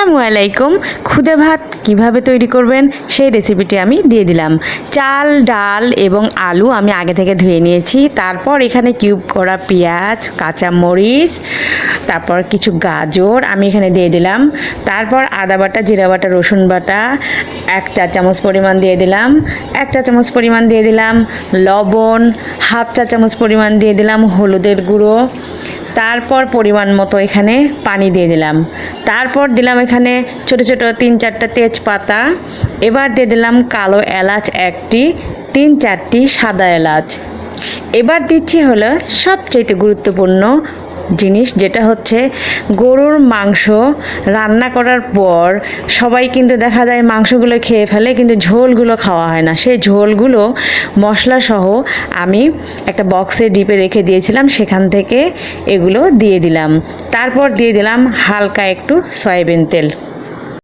আসসালামু আলাইকুম। খুদে ভাত কীভাবে তৈরি করবেন সেই রেসিপিটি আমি দিয়ে দিলাম। চাল, ডাল এবং আলু আমি আগে থেকে ধুয়ে নিয়েছি। তারপর এখানে কিউব করা পেঁয়াজ, কাঁচা মরিচ, তারপর কিছু গাজর আমি এখানে দিয়ে দিলাম। তারপর আদা বাটা, জিরা বাটা, রসুন বাটা, এক চা চামচ পরিমাণ দিয়ে দিলাম। এক চা চামচ পরিমাণ দিয়ে দিলাম লবণ, হাফ চা চামচ পরিমাণ দিয়ে দিলাম হলুদের গুঁড়ো। তারপর পরিমাণ মতো এখানে পানি দিয়ে দিলাম। তারপর দিলাম এখানে ছোট ছোট তিন চারটা তেজপাতা। এবার দিয়ে দিলাম কালো এলাচ একটি, তিন চারটি সাদা এলাচ। এবার দিচ্ছি হলো সবচাইতে গুরুত্বপূর্ণ জিনিস, যেটা হচ্ছে গরুর মাংস রান্না করার পর সবাই কিন্তু দেখা যায় মাংসগুলো খেয়ে ফেলে, কিন্তু ঝোলগুলো খাওয়া হয় না। সেই ঝোলগুলো মশলা সহ আমি একটা বক্সে ডিপে রেখে দিয়েছিলাম, সেখান থেকে এগুলো দিয়ে দিলাম। তারপর দিয়ে দিলাম হালকা একটু সয়াবিন তেল।